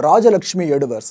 ராஜலக்ஷ்மி எடுவர்ஸ்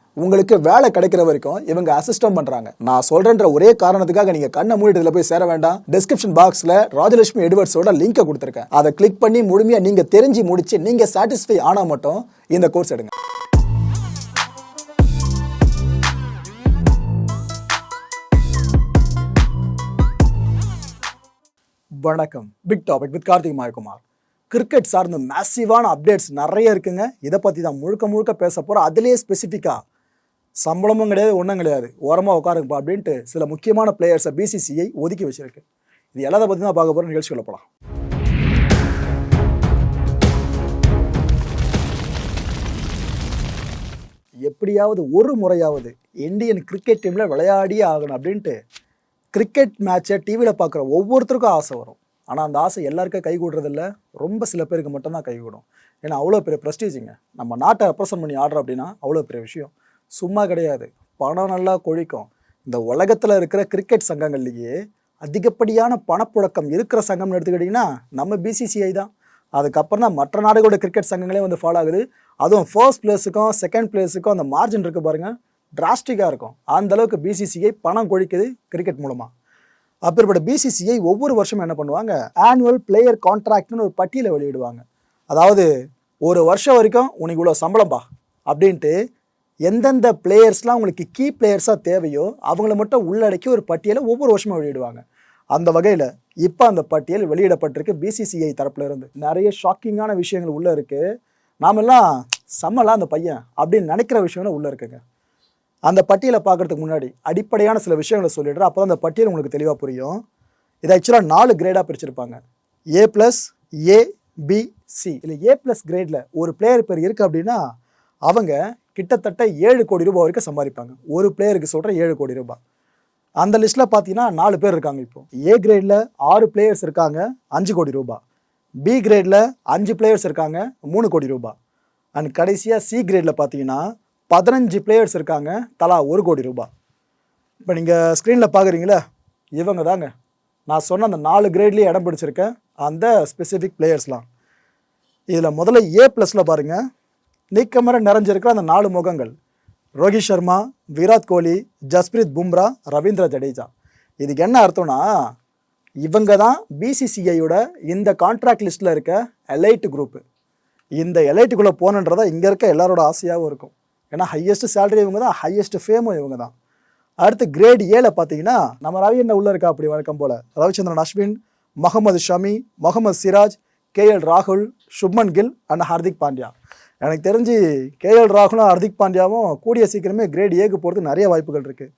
உங்களுக்கு வேலை கிடைக்கிற வரைக்கும் இவங்க அசிஸ்டம் பண்றாங்க. நான் சொல்றேன்ற ஒரே காரணத்துக்காக நீங்க கண்ணை மூடிட்டு போய் சேர வேண்டாம். டிஸ்கிரிப்ஷன் பாக்ஸ்ல ராஜலட்சுமி எட்வர்ட்ஸோட லிங்கை கொடுத்துருக்கேன். அதை கிளிக் பண்ணி முழுமையா நீங்க தெரிஞ்சு முடிச்சு நீங்க சாட்டிஸ்ஃபை ஆனா மட்டும் இந்த கோர்ஸ் எடுங்க. வணக்கம். Big topic with Karthik Mayakumar. Cricket சார்ந்த மேசிவான அப்டேட்ஸ் நிறைய இருக்குங்க. இதை பற்றி தான் முழுக்க முழுக்க பேச போகிறோம் அதுலேயே ஸ்பெசிஃபிக்காக சம்பளமும் கிடையாது ஒன்றும் கிடையாது. ஓரமாக உட்காருங்கப்பா அப்படின்ட்டு சில முக்கியமான பிளேயர்ஸை பிசிசிஐ ஒதுக்கி வச்சிருக்கு. இது எல்லாத்தை பற்றி தான் பார்க்க போகிறோம் நிகழ்ச்சிக்குள்ள போகலாம் எப்படியாவது ஒரு முறையாவது இந்தியன் கிரிக்கெட் டீமில் விளையாடியே ஆகணும் அப்படின்ட்டு கிரிக்கெட் மேட்சை டிவியில் பார்க்குற ஒவ்வொருத்தருக்கும் ஆசை வரும். ஆனால் அந்த ஆசை எல்லாருக்கும் கை கூடுறதில்ல ரொம்ப சில பேருக்கு மட்டும்தான் கைகூடும் ஏன்னா அவ்வளோ பெரிய ப்ரெஸ்டீஜிங்க நம்ம நாட்டை ரெப்ரசன்ட் பண்ணி ஆடுறோம் அப்படின்னா அவ்வளோ பெரிய விஷயம். சும்மா கிடையாது. பணம் நல்லா கொழிக்கும். இந்த உலகத்தில் இருக்கிற கிரிக்கெட் சங்கங்கள்லேயே அதிகப்படியான பணப்புழக்கம் இருக்கிற சங்கம்னு எடுத்துக்கிட்டிங்கன்னா நம்ம பிசிசிஐ தான். அதுக்கப்புறம் தான் மற்ற நாடுகளோட கிரிக்கெட் சங்கங்களே வந்து ஃபாலோ ஆகுது. அதுவும் ஃபர்ஸ்ட் பிளேஸுக்கும் செகண்ட் பிளேஸுக்கும் அந்த மார்ஜின் இருக்குது பாருங்கள் டிராஸ்டிக்காக இருக்கும். அந்த அளவுக்கு பிசிசிஐ பணம் கொழிக்குது கிரிக்கெட் மூலமாக அப்பேற்பட்ட பிசிசிஐ ஒவ்வொரு வருஷமும் என்ன பண்ணுவாங்க? ஆனுவல் பிளேயர் கான்ட்ராக்ட்னு ஒரு பட்டியலை வெளியிடுவாங்க. அதாவது ஒரு வருஷம் வரைக்கும் உனக்கு இவ்வளோ சம்பளம்பா? அப்படின்ட்டு எந்தெந்த பிளேயர்ஸ்லாம் உங்களுக்கு கீ பிளேயர்ஸாக தேவையோ அவங்கள மட்டும் உள்ளடக்கி ஒரு பட்டியலை ஒவ்வொரு வருஷமும் வெளியிடுவாங்க. அந்த வகையில் இப்போ அந்த பட்டியல் வெளியிடப்பட்டிருக்கு பிசிசிஐ தரப்புல இருந்து. நிறைய ஷாக்கிங்கான விஷயங்கள் உள்ளே இருக்குது நாமெல்லாம் செம்மலாம் அந்த பையன் அப்படின்னு நினைக்கிற விஷயங்களும் உள்ளே இருக்குங்க. அந்த பட்டியலை பார்க்கறதுக்கு முன்னாடி அடிப்படையான சில விஷயங்களை சொல்லிடுறேன். அப்போ அந்த பட்டியல் உங்களுக்கு தெளிவாக புரியும். இதை ஆக்சுவலாக நாலு கிரேடாக பிரிச்சிருப்பாங்க. A plus A B C இல்லை ஏ ப்ளஸ் கிரேடில் ஒரு பிளேயர் பேர் இருக்குது அப்படின்னா அவங்க கிட்டத்தட்ட ஏழு கோடி ரூபாய் வரைக்கும் சம்பாதிப்பாங்க. ஒரு பிளேயருக்கு சொல்கிற ஏழு கோடி ரூபாய். அந்த லிஸ்ட்டில் பார்த்தீங்கன்னா நாலு பேர் இருக்காங்க இப்போ. ஏ கிரேடில் ஆறு பிளேயர்ஸ் இருக்காங்க அஞ்சு கோடி ரூபாய். பி கிரேடில் அஞ்சு பிளேயர்ஸ் இருக்காங்க மூணு கோடி ரூபாய். அண்ட் கடைசியாக சி கிரேடில் பார்த்தீங்கன்னா பதினஞ்சு பிளேயர்ஸ் இருக்காங்க தலா ஒரு கோடி ரூபாய். இப்போ நீங்கள் ஸ்க்ரீனில் பார்க்குறீங்களே இவங்க தாங்க. நான் சொன்ன அந்த நாலு கிரேட்லேயே இடம் பிடிச்சிருக்கேன் அந்த ஸ்பெசிஃபிக் பிளேயர்ஸ்லாம் இதில் முதல்ல ஏ ப்ளஸில் பாருங்கள் நீக்கமர நிறைஞ்சிருக்கிற அந்த நாலு முகங்கள். ரோஹித் சர்மா விராட் கோலி ஜஸ்பிரீத் பும்ரா ரவீந்திர ஜடேஜா. இதுக்கு என்ன அர்த்தம்னா இவங்க தான் பிசிசிஐயோட இந்த கான்ட்ராக்ட் லிஸ்ட்டில் இருக்க எலைட் குரூப்பு இந்த எலைட்டுக்குள்ளே போகணுன்றதா இங்கே இருக்க எல்லாரோட ஆசையாகவும் இருக்கும். ஏன்னா ஹையஸ்ட் சேலரி இவங்க தான் ஹையஸ்ட் ஃபேமும் இவங்க தான் அடுத்து கிரேட் ஏல பார்த்தீங்கன்னா நம்ம ரவி என்ன உள்ளே இருக்கா அப்படி வழக்கம் போல்? ரவிச்சந்திரன் அஸ்வின் முகமது ஷமி முகமது சிராஜ் கேஎல் ராகுல் சுப்மன் கில் அண்ட் ஹார்திக் பாண்டியா. எனக்கு தெரிஞ்சு கேஎல் ராகுலும் ஹர்திக் பாண்டியாவும் கூடிய சீக்கிரமே கிரேட் ஏக்கு போகிறதுக்கு நிறைய வாய்ப்புகள் இருக்குது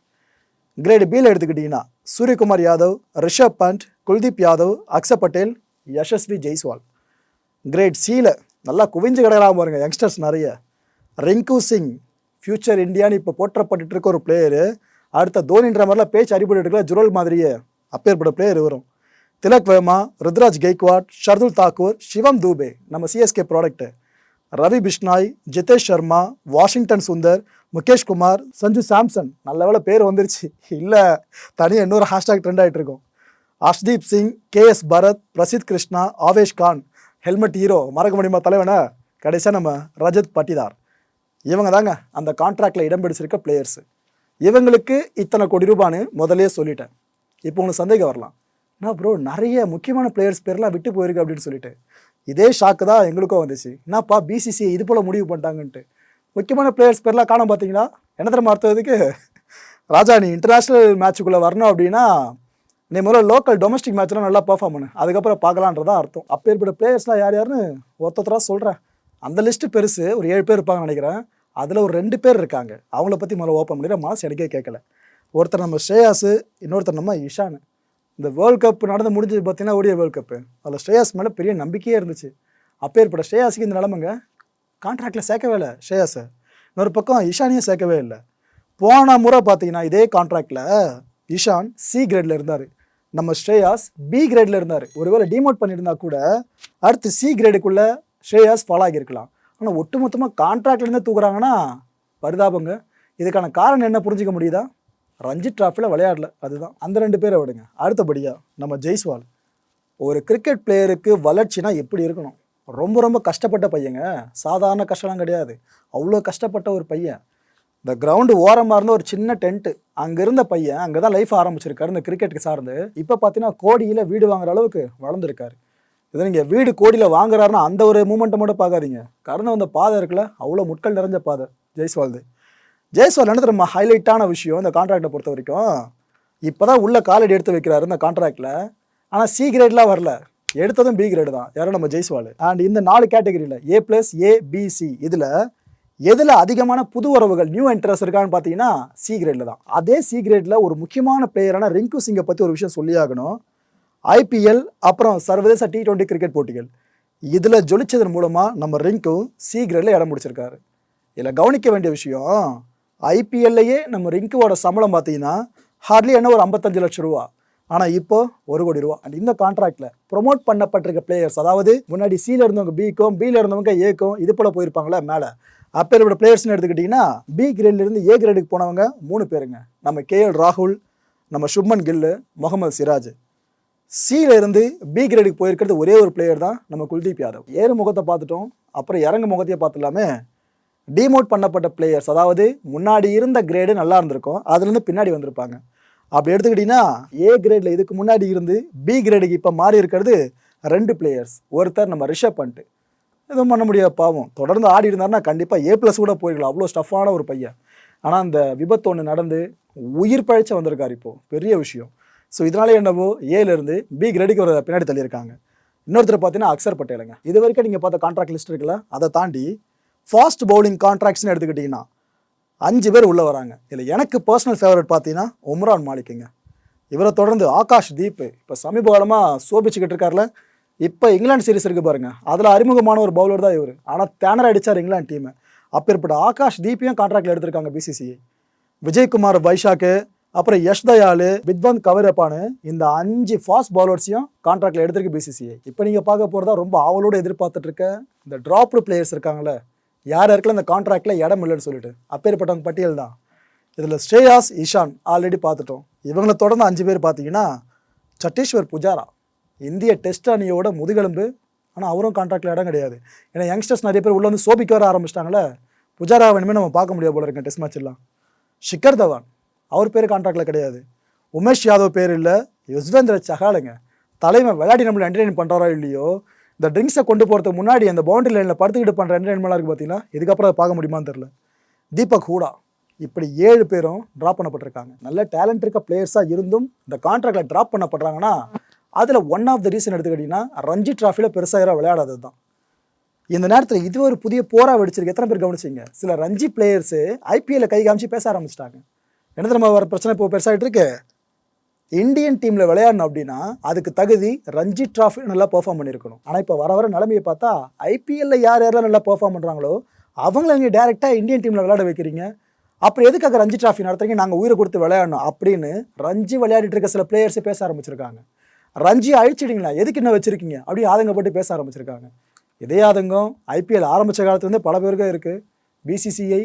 கிரேடு பியில் எடுத்துக்கிட்டிங்கன்னா சூரியகுமார் யாதவ் ரிஷப் பண்ட் குல்தீப் யாதவ் அக்ஷ பட்டேல் யஷஸ்வி ஜெய்ஸ்வால். கிரேட் சியில் நல்லா குவிஞ்சு கிடக்கலாம் பாருங்க யங்ஸ்டர்ஸ் நிறைய. ரிங்கு சிங் ஃபியூச்சர் இந்தியான்னு இப்போ போற்றப்பட்டு இருக்க ஒரு பிளேயரு அடுத்த தோனின்ற மாதிரிலாம் பேச்சு அடிபட்டு இருக்கல ஜுரல் மாதிரியே அப்பேற்பட்ட பிளேயர் வரும் திலக் வேமா ருத்ராஜ் கெய்க்வாட் ஷர்துல் தாக்கூர் சிவம் தூபே நம்ம CSK product Ravi Bishnoi Jitesh Sharma Washington Sundar Mukesh Kumar Sanju Samson. நல்ல பேர் வந்துருச்சு. இல்லை தனியாக இன்னொரு ஹேஷ்டாக் ட்ரெண்ட் ஆகிட்டு இருக்கும். அஷ்தீப் சிங் கேஎஸ் பரத் பிரசித் கிருஷ்ணா ஆவேஷ் கான் ஹெல்மெட் ஹீரோ மறக்க முடியுமா தலைவனா? கடைசியாக நம்ம ரஜத் பட்டிதார். இவங்க தாங்க அந்த கான்ட்ராக்டில் இடம் பிடிச்சிருக்க பிளேயர்ஸு இவங்களுக்கு இத்தனை கோடி ரூபான்னு முதலே சொல்லிட்டேன். இப்போ உங்களுக்கு சந்தேகம் வரலாம். நான் ப்ரோ நிறைய முக்கியமான பிளேயர்ஸ் பேர்லாம் விட்டு போயிருக்கு அப்படின்னு சொல்லிட்டு. இதே ஷாக்கு தான் எங்களுக்கும் வந்துச்சு. என்னப்பா பிசிசி இது போல் முடிவு பண்ணிட்டாங்கன்ட்டு. முக்கியமான பிளேயர்ஸ் பேர்லாம் காணோம் பார்த்தீங்களா? என்ன தெரியுமா அர்த்தத்துக்கு ராஜா நீ இன்டர்நேஷ்னல் மேட்சுக்குள்ளே வரணும் அப்படின்னா நீ முதல்ல லோக்கல் டொமஸ்டிக் மேட்ச்லாம் நல்லா பர்ஃபார்ம் பண்ணு. அதுக்கப்புறம் பார்க்கலான்றதான் அர்த்தம். அப்பேற்பட்ட பிளேயர்ஸ்லாம் யார் யாருன்னு ஒருத்தராக சொல்கிறேன் அந்த லிஸ்ட்டு பெருசு ஒரு ஏழு பேர் இருப்பாங்கன்னு நினைக்கிறேன். அதில் ஒரு ரெண்டு பேர் இருக்காங்க. அவங்கள பற்றி முதல்ல ஓப்பன் பண்ணிடுற மனசு எனக்கே கேட்கல. ஒருத்தர் நம்ம ஸ்ரேயாஸு இன்னொருத்தர் நம்ம இஷானு. இந்த வேர்ல்ட் கப் நடந்து முடிஞ்சது பார்த்தீங்கன்னா ஓடிய வேர்ல்ட் கப்பு அதில் ஸ்ரேயாஸ் மேலே பெரிய நம்பிக்கையே இருந்துச்சு. அப்பேற்பட்ட ஸ்ரேயாஸுக்கு இந்த நிலமைங்க கான்ட்ராக்டில் சேர்க்கவே இல்லை ஸ்ரேயாஸை. இன்னொரு பக்கம் இஷானையும் சேர்க்கவே இல்லை. போன முறை பார்த்தீங்கன்னா இதே கான்ட்ராக்டில் இஷான் சி கிரேடில் இருந்தார். நம்ம ஸ்ரேயாஸ் பி கிரேடில் இருந்தார். ஒருவேளை டிமோட் பண்ணியிருந்தா கூட அடுத்து சி கிரேடுக்குள்ளே ஸ்ரேயாஸ் ஃபாலோ ஆகியிருக்கலாம். ஆனால் ஒட்டுமொத்தமாக கான்ட்ராக்ட்லேருந்து தூக்குறாங்கன்னா பரிதாபங்க. இதுக்கான காரணம் என்ன புரிஞ்சிக்க முடியுதா? ரஞ்சி டிராஃபியில் விளையாடல. அதுதான். அந்த ரெண்டு பேரை விடுங்க. அடுத்தபடியாக நம்ம ஜெய்ஸ்வால். ஒரு கிரிக்கெட் பிளேயருக்கு வளர்ச்சினா எப்படி இருக்கணும்? ரொம்ப ரொம்ப கஷ்டப்பட்ட பையங்க. சாதாரண கஷ்டம்லாம் கிடையாது. அவ்வளோ கஷ்டப்பட்ட ஒரு பையன். இந்த கிரவுண்டு ஓரமாக இருந்த ஒரு சின்ன டென்ட்டு அங்கே இருந்த பையன் அங்கே தான் லைஃப் ஆரம்பிச்சிருக்காரு இந்த கிரிக்கெட்டுக்கு சார்ந்து. இப்போ பார்த்தீங்கன்னா கோடியில் வீடு வாங்குற அளவுக்கு வளர்ந்துருக்காரு. இதை நீங்கள் வீடு கோடியில் வாங்குறாருன்னா அந்த ஒரு மூமெண்ட்டை மட்டும் பார்க்காதீங்க. கடந்து வந்த பாதை இருக்குல்ல? அவ்வளோ முட்கள் நிறைஞ்ச பாதை. ஜெய்ஸ்வால்து. ஜெயஸ்வால் என்ன நம்ம ஹைலைட்டான விஷயம் இந்த கான்ட்ராக்டை பொறுத்த வரைக்கும் இப்போ தான் உள்ள காலடி எடுத்து வைக்கிறாரு இந்த கான்ட்ராக்டில் ஆனால் சி கிரேட்லாம் வரல. எடுத்ததும் பி கிரேடு தான். யாரும் நம்ம ஜெய்ஸ்வால் அண்ட் இந்த நாலு கேட்டகரியில் ஏ ப்ளஸ் ஏ பிசி இதில் எதில் அதிகமான புது உறவுகள் நியூ என்ட்ரஸ் இருக்கான்னு பார்த்தீங்கன்னா சி கிரேடில் தான். அதே சி கிரேடில் ஒரு முக்கியமான பிளேயரான ரிங்கு சிங்கை பற்றி ஒரு விஷயம் சொல்லியாகணும். ஐபிஎல் அப்புறம் சர்வதேச டி டுவெண்ட்டி கிரிக்கெட் போட்டிகள். இதில் ஜொலிச்சதன் மூலமாக நம்ம ரிங்கு சி கிரேடில் இடம் முடிச்சிருக்காரு இதில் கவனிக்க வேண்டிய விஷயம் ஐபிஎல்லையே நம்ம ரிங்குவோட சம்பளம் பார்த்தீங்கன்னா ஹார்ட்லி என்ன ஒரு ஐம்பத்தஞ்சு லட்சம் ரூபா. ஆனால் இப்போ ஒரு கோடி ரூபா. அண்ட் இந்த கான்ட்ராக்டில் ப்ரொமோட் பண்ணப்பட்டிருக்க பிளேயர்ஸ் அதாவது முன்னாடி சியில் இருந்தவங்க பிக்கும் பியில் இருந்தவங்க ஏக்கும் இது போல் போயிருப்பாங்களே மேலே. அப்பேற்பட்ட பிளேயர்ஸ்னு எடுத்துக்கிட்டிங்கன்னா பி கிரேட்லேருந்து ஏ கிரேடுக்கு போனவங்க மூணு பேருங்க. நம்ம கேஎல் ராகுல் நம்ம சுப்மன் கில்லு முகமது சிராஜ். சியில் இருந்து பி கிரேடுக்கு போயிருக்கிறது ஒரே ஒரு பிளேயர் தான் நம்ம குல்தீப் யாதவ். ஏறு முகத்தை பார்த்துட்டோம் அப்புறம் இறங்கு முகத்தையே பார்த்துலாமே டிமோட் பண்ணப்பட்ட பிளேயர்ஸ் அதாவது முன்னாடி இருந்த கிரேடு நல்லா இருந்திருக்கும் அதுலேருந்து பின்னாடி வந்திருப்பாங்க. அப்படி எடுத்துக்கிட்டிங்கன்னா ஏ கிரேடில் இதுக்கு முன்னாடி இருந்து பி கிரேடுக்கு இப்போ மாறி இருக்கிறது ரெண்டு பிளேயர்ஸ் ஒருத்தர் நம்ம ரிஷப் பண்ணிட்டு எதுவும் பண்ண முடியாது பாவம். தொடர்ந்து ஆடி இருந்தாருன்னா கண்டிப்பாக ஏ ப்ளஸ் கூட போயிருக்கலாம். அவ்வளோ ஸ்டஃப்பான ஒரு பையன். ஆனால் அந்த விபத்து ஒன்று நடந்து உயிர் பழைச்ச வந்திருக்கார் இப்போது பெரிய விஷயம். ஸோ இதனால என்னவோ ஏலேருந்து பி கிரேடுக்கு ஒரு பின்னாடி தள்ளியிருக்காங்க. இன்னொருத்தர் பார்த்தீங்கன்னா அக்சர் பட்டேலுங்க. இது வரைக்கும் நீங்கள் பார்த்த கான்ட்ராக்ட் லிஸ்ட் இருக்குல்ல அதை தாண்டி ஃபாஸ்ட் பவுலிங் கான்ட்ராக்ட்ஸ்னு எடுத்துக்கிட்டிங்கன்னா அஞ்சு பேர் உள்ளே வராங்க. இதில் எனக்கு பர்சனல் ஃபேவரட் பார்த்தீங்கன்னா உம்ரான் மாலிக்குங்க. இவரை தொடர்ந்து ஆகாஷ் தீப் இப்போ சமீப காலமாக சோபிச்சுக்கிட்டு இருக்கார்ல இப்போ இங்கிலாந்து சீரிஸ் இருக்குது பாருங்கள் அதில் அறிமுகமான ஒரு பவுலர் தான் இவர். ஆனால் தேனர் அடிச்சார் இங்கிலாந்து டீமை அப்பேற்பட்ட ஆகாஷ் தீப்பையும் கான்ட்ராக்டில் எடுத்திருக்காங்க பிசிசிஐ விஜயகுமார் வைஷாக்கு அப்புறம் யஷ் தயாலு வித்வந்த் கவரப்பானு இந்த அஞ்சு ஃபாஸ்ட் பவுலர்ஸையும் கான்ட்ராக்டில் எடுத்திருக்கு பிசிசிஐ இப்போ நீங்கள் பார்க்க போகிறதா ரொம்ப ஆவலோடு எதிர்பார்த்துட்டு இருக்க இந்த ட்ராப்டு பிளேயர்ஸ் இருக்காங்களே யார் யாருக்கெல்லாம் இந்த கான்ட்ராக்டில் இடம் இல்லைன்னு சொல்லிட்டு அப்பேற்பட்டவங்க பட்டியல் தான். இதில் ஸ்ரேயாஸ் இஷான் ஆல்ரெடி பார்த்துட்டோம். இவங்களை தொடர்ந்து அஞ்சு பேர் பார்த்தீங்கன்னா சட்டீஸ்வர் புஜாரா. இந்திய டெஸ்ட் அணியோட முதுகெலும்பு ஆனால் அவரும் கான்ட்ராக்டில் இடம் கிடையாது. ஏன்னா யங்ஸ்டர்ஸ் நிறைய பேர் உள்ள வந்து சோபிக்க வர ஆரம்பிச்சிட்டாங்களே புஜாரா வேணுமே நம்ம பார்க்க முடியாது போல இருக்கேன் டெஸ்ட் மேட்ச்லாம் ஷிக்கர் தவான் அவர் பேர் கான்ட்ராக்டில் கிடையாது. உமேஷ் யாதவ் பேர் இல்லை யுஸ்வேந்திர சஹாலுங்க தலைமை விளையாடி நம்மளை என்டர்டெயின் பண்ணுறாரோ இல்லையோ இந்த ட்ரிங்க்ஸை கொண்டு போகிறதுக்கு முன்னாடி அந்த பவுண்டரி லைனில் படுத்துக்கிட்டு பண்ணுற என்டர்டெயின்மெண்ட்லாம் இருக்குது பார்த்தீங்கன்னா இதுக்கப்புறம் அதை பார்க்க முடியுமான்னு தெரில தீபக் ஹூடா இப்படி ஏழு பேரும் ட்ராப் பண்ணப்பட்டிருக்காங்க. நல்ல டேலண்ட் இருக்க பிளேயர்ஸாக இருந்தும் இந்த கான்ட்ராக்டில் ட்ராப் பண்ணப்படுறாங்கன்னா அதில் ஒன் ஆஃப் த ரீசன் எடுத்துக்கிட்டிங்கன்னா ரஞ்சி ட்ராஃபியில் பெருசாக யாரும் விளையாடாதது தான். இந்த நேரத்தில் இது ஒரு புதிய போராக வெடிச்சிருக்கு. எத்தனை பேர் கவனிச்சிங்க? சில ரஞ்சி பிளேயர்ஸு ஐபிஎல்ல கை காமிச்சு பேச ஆரம்பிச்சிட்டாங்க. என்ன நம்ம வர பிரச்சனை இப்போ பெருசாகிட்டு இருக்கு? இந்தியன் டீமில் விளையாடணும் அப்படின்னா அதுக்கு தகுதி ரஞ்சி ட்ராஃபி நல்லா பெர்ஃபார்ம் பண்ணியிருக்கணும். ஆனால் இப்போ வர வர நிலைமையை பார்த்தா ஐபிஎல்ல யார் யாரெல்லாம் நல்லா பெர்ஃபார்ம் பண்ணுறாங்களோ அவங்கள நீங்கள் டேரெக்டாக இந்தியன் டீமில் விளையாட வைக்கிறீங்க. அப்புறம் எதுக்காக ரஞ்சி ட்ராஃபி நடத்துறீங்க? நாங்கள் உயிரை கொடுத்து விளையாடணும் அப்படின்னு ரஞ்சி விளையாடிட்டு இருக்க சில பிளேயர்ஸ் பேச ஆரம்பிச்சிருக்காங்க. ரஞ்சி அழிச்சிடுங்களா எதுக்கு என்ன வச்சிருக்கீங்க? அப்படி ஆதங்கப்பட்டு பேச ஆரம்பிச்சிருக்காங்க. இதே ஆதங்கம் ஐபிஎல் ஆரம்பித்த காலத்துலேருந்து பல பேருக்கும் இருக்குது பிசிசிஐ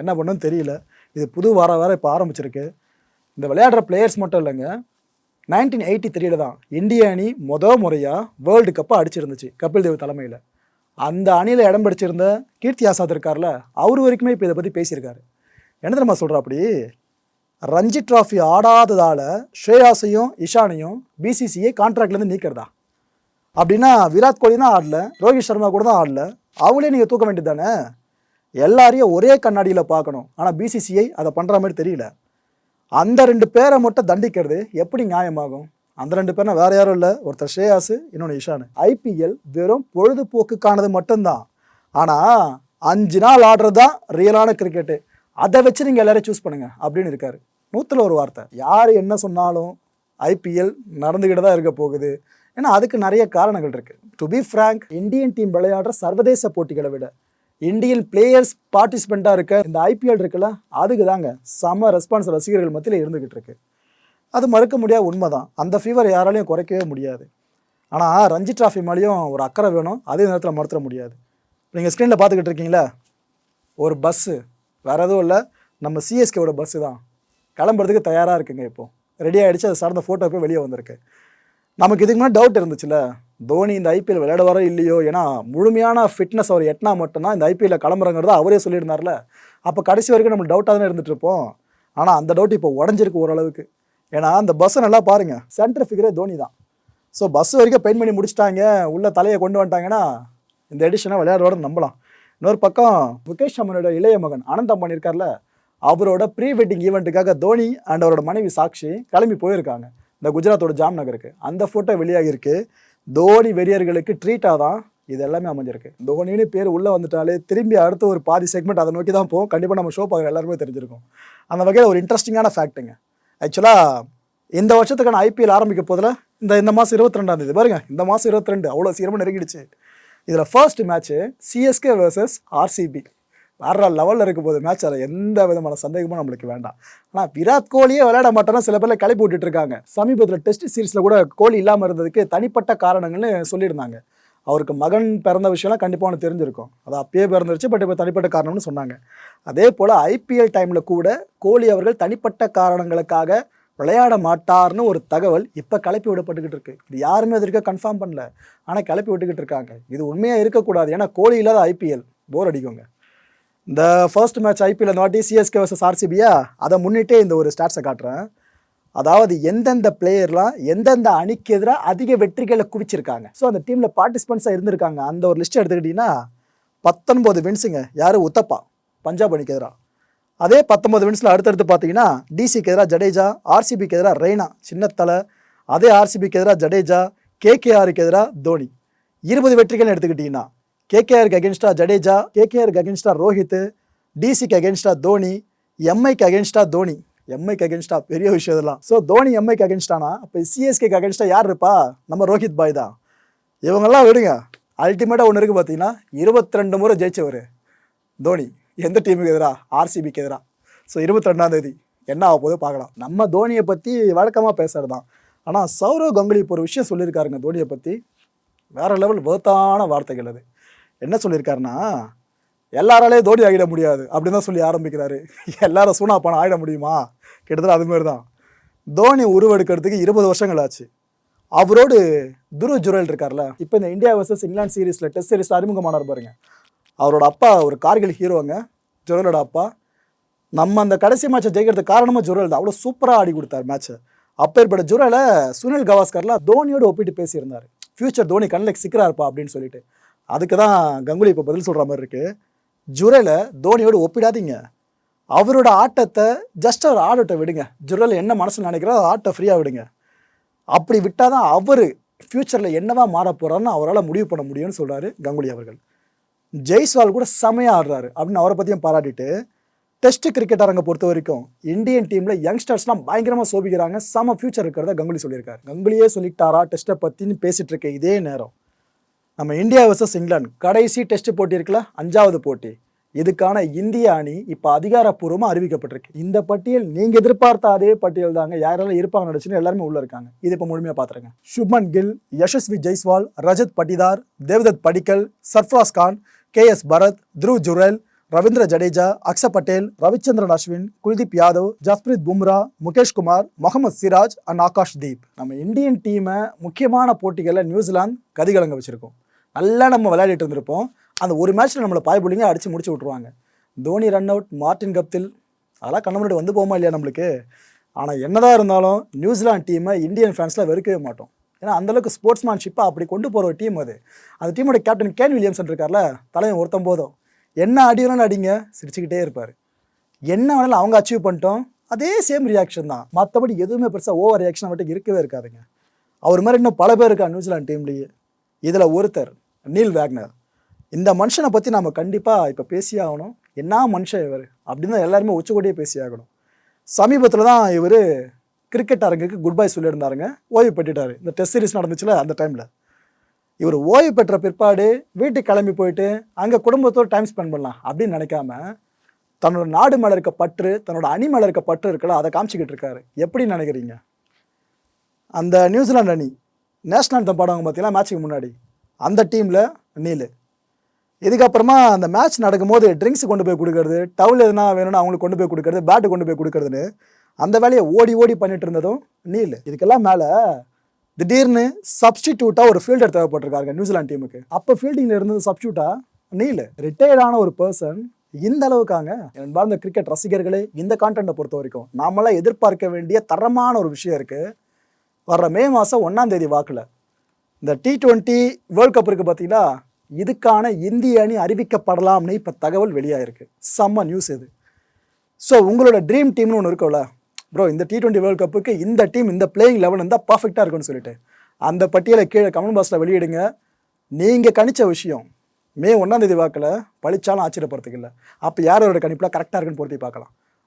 என்ன பண்ணுன்னு தெரியல. இது புது வார வாரம் இப்போ ஆரம்பிச்சிருக்கு. இந்த விளையாடுற பிளேயர்ஸ் மட்டும் இல்லைங்க. நைன்டீன் எயிட்டி த்ரீல தான் இந்திய அணி முத முறையாக வேர்ல்டு கப்பை அடிச்சிருந்துச்சு கபில் தேவ் தலைமையில். அந்த அணியில் இடம் பிடிச்சிருந்த கீர்த்தி ஆசாத் இருக்கார்ல அவர் வரைக்குமே இப்போ இதை பற்றி பேசியிருக்காரு. என்ன தெரியுமா சொல்கிறா அப்படி ரஞ்சி ட்ராஃபி ஆடாததால் ஸ்ரேயாஸையும் இஷானையும் பிசிசிஐ கான்ட்ராக்ட்லேருந்து நீக்கிறதா? அப்படின்னா விராட் கோலி தான் ஆடல ரோஹித் சர்மா கூட தான் ஆடல. அவங்களே நீங்கள் தூக்க வேண்டியது தானே? எல்லாரையும் ஒரே கண்ணாடியில் பார்க்கணும். ஆனால் பிசிசிஐ அதை பண்ணுற மாதிரி தெரியல. அந்த ரெண்டு பேரை மட்டும் தண்டிக்கிறது எப்படி நியாயமாகும்? அந்த ரெண்டு பேரும் வேற யாரும் இல்லை. ஒருத்தர் ஷேயாஸ் இன்னொன்று இஷானு. ஐபிஎல் வெறும் பொழுதுபோக்குக்கானது மட்டும்தான். ஆனால் அஞ்சு நாள் ஆடுறது தான் ரியலான கிரிக்கெட்டு அதை வச்சு நீங்கள் எல்லாரையும் சூஸ் பண்ணுங்க அப்படின்னு இருக்காரு. நூற்றில் ஒரு வார்த்தை. யார் என்ன சொன்னாலும் ஐபிஎல் நடந்துக்கிட்டு தான் இருக்க போகுது. ஏன்னா அதுக்கு நிறைய காரணங்கள் இருக்குது to be frank Indian team விளையாடுற சர்வதேச போட்டிகளை விட இந்தியன் பிளேயர்ஸ் பார்ட்டிசிபெண்ட்டாக இருக்க இந்த ஐபிஎல் இருக்குல்ல அதுக்கு தாங்க செம ரெஸ்பான்ஸ் ரசிகர்கள் மத்தியில் இருந்துக்கிட்டு இருக்கு. அது மறுக்க முடியாத உண்மை தான் அந்த ஃபீவர் யாராலையும் குறைக்கவே முடியாது. ஆனால் ரஞ்சி டிராஃபி மேலேயும் ஒரு அக்கறை வேணும் அதே நேரத்தில் மறுத்துட முடியாது. நீங்கள் ஸ்க்ரீனில் பார்த்துக்கிட்டு இருக்கீங்களா ஒரு பஸ்ஸு வேறு எதுவும் இல்லை நம்ம சிஎஸ்கேவோட பஸ்ஸு தான். கிளம்புறதுக்கு தயாராக இருக்குங்க இப்போது ரெடி ஆகிடுச்சு அது சார்ந்த ஃபோட்டோ போய் வெளியே வந்திருக்கு. நமக்கு இதுக்கு முன்னாடி டவுட் இருந்துச்சுல்ல தோனி இந்த ஐபிஎல் விளையாடுவாரோ இல்லையோ ஏன்னா முழுமையான ஃபிட்னஸ் அவர் எட்டினா மட்டும்தான் இந்த ஐபிஎல்ல கிளம்புறங்கிறத அவரே சொல்லியிருந்தார்ல. அப்போ கடைசி வரைக்கும் நம்மளுக்கு டவுட்டாக தானே இருந்துட்டு இருப்போம். ஆனால் அந்த டவுட் இப்போ உடஞ்சிருக்கு ஓரளவுக்கு. ஏன்னா அந்த பஸ்ஸை நல்லா பாருங்கள் சென்டர் ஃபிகரே தோனி தான். ஸோ பஸ் வரைக்கும் பெயிண்ட் பண்ணி முடிச்சிட்டாங்க. உள்ள தலையை கொண்டு வந்துட்டாங்கன்னா இந்த எடிஷனை விளையாடுறோட நம்பலாம். இன்னொரு பக்கம் முகேஷ் அம்மனோட இளைய மகன் அனந்த் அம்பானி இருக்கார்ல. அவரோட ப்ரீ வெட்டிங் ஈவெண்ட்டுக்காக தோனி அண்ட் அவரோட மனைவி சாக்ஷி கிளம்பி போயிருக்காங்க. இந்த குஜராத்தோட ஜாம் நகருக்கு அந்த ஃபோட்டோ வெளியாகிருக்கு தோனி வெறியர்களுக்கு ட்ரீட்டாக தான் இது எல்லாமே அமைஞ்சிருக்கு. தோனின்னு பேர் உள்ளே வந்துட்டாலே திரும்பி அடுத்த ஒரு பாதி செக்மெண்ட் அதை நோக்கி தான் போகும். கண்டிப்பாக நம்ம ஷோ பார்க்குற எல்லாருமே தெரிஞ்சிருக்கும். அந்த வகையில் ஒரு இன்ட்ரெஸ்டிங்கான ஃபேக்ட்டுங்க ஆக்சுவலாக இந்த வருஷத்துக்கான ஐபிஎல் ஆரம்பிக்க போதில் இந்த இந்த மாதம் இருபத்தி ரெண்டாம் தேதி. பாருங்க இந்த மாதம் இருபத்தி ரெண்டு அவ்வளோ சீக்கிரமாக நெருங்கிடுச்சு. இதில் first match CSK versus RCB வேற லெவலில் இருக்க போது மேட்ச் அதில் எந்த விதமான சந்தேகமும் நம்மளுக்கு வேண்டாம். ஆனால் விராட் கோலியே விளையாட மாட்டேன்னா சில பேர்ல கிளப்பி விட்டுட்டு இருக்காங்க. சமீபத்தில் டெஸ்ட் சீரிஸில் கூட கோலி இல்லாமல் இருந்ததுக்கு தனிப்பட்ட காரணங்கள்னு சொல்லியிருந்தாங்க. அவருக்கு மகன் பிறந்த விஷயம்லாம் கண்டிப்பாக அவனுக்கு தெரிஞ்சிருக்கும். அது அப்பயே பிறந்துருச்சு பட் இப்போ தனிப்பட்ட காரணம்னு சொன்னாங்க. அதே போல் ஐபிஎல் டைமில் கூட கோலி அவர்கள் தனிப்பட்ட காரணங்களுக்காக விளையாட மாட்டார்னு ஒரு தகவல் இப்போ கிளப்பி விடப்பட்டுக்கிட்டு இருக்கு. இது யாருமே அதற்கு கன்ஃபார்ம் பண்ணல. ஆனால் கிளப்பி விட்டுக்கிட்டு இருக்காங்க. இது உண்மையாக இருக்கக்கூடாது. ஏன்னா கோலி இல்லாத ஐபிஎல் போர் அடிக்குங்க. இந்த ஃபர்ஸ்ட் மேட்ச் ஐபிஎல் இந்த வாட்டி சிஎஸ்கே வர்சஸ் ஆர்சிபியா அதை முன்னிட்டே இந்த ஒரு ஸ்டாட்ஸை காட்டுறேன். அதாவது எந்தெந்த பிளேயர்லாம் எந்தெந்த அணிக்கு எதிராக அதிக வெற்றிகளை குவிச்சிருக்காங்க. ஸோ அந்த டீமில் பார்ட்டிசிபென்ட்ஸாக இருந்திருக்காங்க. அந்த ஒரு லிஸ்ட் எடுத்துக்கிட்டிங்கன்னா பத்தொன்பது வின்ஸுங்க யார்? உத்தப்பா. பஞ்சாப் அணிக்கு எதிராக அதே பத்தொன்பது வின்ஸில் அடுத்தடுத்து பார்த்தீங்கன்னா டிசிக்கு எதிராக ஜடேஜா ஆர்சிபிக்கு எதிராக ரெய்னா சின்னத்தலை. அதே ஆர்சிபிக்கு எதிராக ஜடேஜா கேகேஆருக்கு எதிராக தோனி. இருபது வெற்றிகள் எடுத்துக்கிட்டிங்கன்னா கேகேஆருக்கு அகேன்ஸ்டாக ஜடேஜா கேகேஆருக்கு அகேன்ஸ்டாக ரோஹித் டிசிக்கு அகேன்ஸ்டாக தோனி எம்ஐக்கு அகேன்ஸ்டாக தோனி. எம்ஐக்கு அகேன்ஸ்டா பெரிய விஷயம் இதெல்லாம். ஸோ தோனி எம்ஐக்கு அகேன்ஸ்டானா அப்போ சிஎஸ்கேக்கு அகேன்ஸ்டா யார் இருப்பா? நம்ம ரோஹித் பாய் தான். இவங்கெல்லாம் விடுங்க. அல்டிமேட்டாக ஒன்று இருக்குது பார்த்தீங்கன்னா இருபத்தி ரெண்டு முறை ஜெயிச்சவர் தோனி. எந்த டீமுக்கு எதிராக ஆர்சிபிக்கு எதிராக ஸோ இருபத்தி ரெண்டாம் தேதி என்ன ஆக போது பார்க்கலாம். நம்ம தோனியை பற்றி வழக்கமாக பேசுறது தான் ஆனால் சௌரவ் கங்குலி இப்போ ஒரு விஷயம் சொல்லியிருக்காருங்க தோனியை பற்றி வேற லெவல் வேர்த்தான வார்த்தைகள் அது. என்ன சொல்லியிருக்காருன்னா எல்லாராலையும் தோனி ஆகிட முடியாது அப்படின்னு தான் சொல்லி ஆரம்பிக்கிறாரு. எல்லாரும் சூனா பணம் ஆகிட முடியுமா? கிட்டத்தட்ட அது தான். தோனி உருவெடுக்கிறதுக்கு இருபது வருஷங்கள் ஆச்சு. அவரோடு துரு ஜுரல் இருக்கார்ல இப்போ இந்த இந்தியா வர்சஸ் இங்கிலாந்து சீரீஸில் டெஸ்ட் சீரீஸில் அறிமுகமானார் பாருங்க. அவரோட அப்பா ஒரு கார்கில் ஹீரோங்க ஜுரலோட அப்பா. நம்ம அந்த கடைசி மேட்சை ஜெயிக்கிறதுக்கு காரணமாக ஜுரல் தான். அவ்வளோ சூப்பராக ஆடி கொடுத்தார் மேட்ச்சை அப்பேற்பட்ட ஜுரலை சுனில் கவாஸ்கர்லாம் தோனியோட ஒப்பிட்டு பேசியிருந்தார். ஃபியூச்சர் தோனி கண்ணில் சிக்கராக இருப்பா அப்படின்னு சொல்லிட்டு. அதுக்கு தான் கங்குலி இப்போ பதில் சொல்கிற மாதிரி இருக்குது ஜுரலை தோனியோடு ஒப்பிடாதீங்க. அவரோட ஆட்டத்தை ஜஸ்ட் அவர் ஆடட்டை விடுங்க. ஜுரல் என்ன மனசில் நினைக்கிறோ அதை ஆட்டை ஃப்ரீயாக விடுங்க. அப்படி விட்டால் தான் அவர் ஃப்யூச்சரில் என்னவா மாற போகிறாருன்னு அவரால் முடிவு பண்ண முடியும்னு சொல்கிறாரு கங்குலி அவர்கள். ஜெய்ஸ்வால் கூட செமையாக ஆடுறாரு அப்படின்னு அவரை பற்றியும் பாராட்டிட்டு டெஸ்ட் கிரிக்கெட் அரங்கை பொறுத்த வரைக்கும் இந்தியன் டீமில் யங்ஸ்டர்ஸ்லாம் பயங்கரமாக சோபிக்கிறாங்க. செம ஃபியூச்சர் இருக்கிறத கங்குலி சொல்லியிருக்காரு. கங்குலியே சொல்லிட்டாரா? டெஸ்ட்டை பற்றின்னு பேசிட்டு இருக்க இதே நேரம். நம்ம இந்தியா வர்சஸ் இங்கிலாந்து கடைசி டெஸ்ட் போட்டி இருக்குல்ல அஞ்சாவது போட்டி. இதுக்கான இந்திய அணி இப்போ அதிகாரப்பூர்வமாக அறிவிக்கப்பட்டிருக்கு. இந்த பட்டியல் நீங்கள் எதிர்பார்த்த அதே பட்டியல் தாங்க. யாரெல்லாம் இருப்பாங்க நடிச்சுன்னு எல்லாருமே உள்ள இருக்காங்க. இது இப்போ முழுமையாக பார்த்துருங்க Shubman Gill Yashasvi Jaiswal Rajat Patidar Devdutt Padikkal Sarfaraz Khan K S Bharat Dhruv Jurel Ravindra Jadeja Axar Patel Ravichandran Ashwin Kuldeep Yadav Jasprit Bumrah Mukesh Kumar Mohammed Siraj and Akash Deep நம்ம இந்தியன் டீமை முக்கியமான போட்டிகளில் நியூசிலாந்து கதிகலங்க வச்சுருக்கோம். நல்லா நம்ம விளையாடிட்டு இருந்திருப்போம். அந்த ஒரு மேட்ச்சில் நம்மளை பாய் புள்ளிங்க அடித்து முடிச்சு விட்ருவாங்க Dhoni run out Martin Guptill. அதெல்லாம் கண்ண முன்னாடி வந்து போமா இல்லையா நம்மளுக்கு? ஆனால் என்னதான் இருந்தாலும் நியூசிலாந்து டீமை இந்தியன் ஃபேன்ஸில் வெறுக்கவே மாட்டோம். ஏன்னா அந்தளவுக்கு ஸ்போர்ட்ஸ்மேன்ஷிப்பாக அப்படி கொண்டு போகிற ஒரு டீம் அது. அந்த டீமோட கேப்டன் கேன் வில்லியம்சன் இருக்கார்ல தலைவன் ஒருத்தன் போதும். என்ன அடி அடிங்க சிரிச்சுக்கிட்டே இருப்பார். என்ன வேணாலும் அவங்க அச்சீவ் பண்ணிட்டோம் அதே சேம் ரியாக்ஷன் தான். மற்றபடி எதுவுமே பெருசாக ஓவர் ரியாக்ஷன் மட்டும் இருக்கவே இருக்காதுங்க. அவர் மாதிரி இன்னும் பல பேர் இருக்கா நியூசிலாந்து டீம்லேயே இதில் ஒருத்தர். Neil Wagner. இந்த மனுஷனை பற்றி நம்ம கண்டிப்பாக இப்போ பேசியாகணும் என்ன மனுஷன் இவர்? அப்படின்னு தான் எல்லாருமே உச்சகோடியே பேசி ஆகணும். சமீபத்தில் தான் இவர் கிரிக்கெட் அரங்குக்கு குட் பை சொல்லியிருந்தாருங்க. ஓய்வு பெற்றுட்டார். இந்த டெஸ்ட் சீரிஸ் நடந்துச்சுல அந்த டைமில் இவர் ஓய்வு பெற்ற பிற்பாடு வீட்டுக்கு கிளம்பி போயிட்டு அங்கே குடும்பத்தோடு டைம் ஸ்பெண்ட் பண்ணலாம் அப்படின்னு நினைக்காம தன்னோட நாடு மேலே இருக்க பற்று தன்னோட அணி மேலே இருக்க பற்று இருக்குல்ல அதை காமிச்சிக்கிட்டு இருக்காரு. எப்படி நினைக்கிறீங்க? அந்த நியூசிலாந்து அணி நேஷனல் அந்த பாடுவாங்க பார்த்தீங்கன்னா மேட்ச்சுக்கு முன்னாடி? அந்த டீமில் நீலு. இதுக்கப்புறமா அந்த மேட்ச் நடக்கும்போது ட்ரிங்க்ஸ் கொண்டு போய் கொடுக்கறது டவுல் எதுனா வேணும்னு அவங்களுக்கு கொண்டு போய் கொடுக்கறது பேட்டு கொண்டு போய் கொடுக்கறதுன்னு அந்த வேலையை ஓடி ஓடி பண்ணிட்டு இருந்ததும் நீல். இதுக்கெல்லாம் மேலே திடீர்னு சப்ஸ்டிடியூட்டாக ஒரு ஃபீல்டர் தேவைப்பட்டிருக்காங்க நியூசிலாந்து டீமுக்கு அப்போ ஃபீல்டிங்கில் இருந்தது சப்ஸ்டியூட்டாக நீல். ரிட்டையர்டான ஒரு பர்சன் இந்த அளவுக்காங்க. என்பார்ந்த கிரிக்கெட் ரசிகர்களே இந்த கான்டென்ட்டை பொறுத்த வரைக்கும் நாமெல்லாம் எதிர்பார்க்க வேண்டிய தரமான ஒரு விஷயம் இருக்குது வர்ற மே மாதம் ஒன்றாம் தேதி வாக்கில். இந்த டி ட்வெண்ட்டி வேர்ல்ட் கப் இருக்குது பார்த்தீங்களா இதுக்கான இந்திய அணி அறிவிக்கப்படலாம்னு இப்போ தகவல் வெளியாகிருக்கு செம்ம நியூஸ் இது. ஸோ உங்களோட ட்ரீம் டீம்னு ஒன்று இருக்கும்ல? ப்ரோ இந்த டி டுவெண்ட்டி வேர்ல்ட் கப்புக்கு இந்த டீம் இந்த பிளேயிங் லெவல் இருந்தால் பர்ஃபெக்டாக இருக்கும்னு சொல்லிட்டு. அந்த பட்டியலை கீழே கமெண்ட் பாக்ஸில் வெளியிடுங்க. நீங்கள் கணிச்ச விஷயம் மே ஒன்றாந்தேதி வாக்கில் பழிச்சாலும் ஆச்சரியப்படுறதுக்கு இல்லை. அப்போ யாரோட கணிப்பில் கரெக்டாக இருக்குன்னு பொருத்தி பார்க்கலாம்.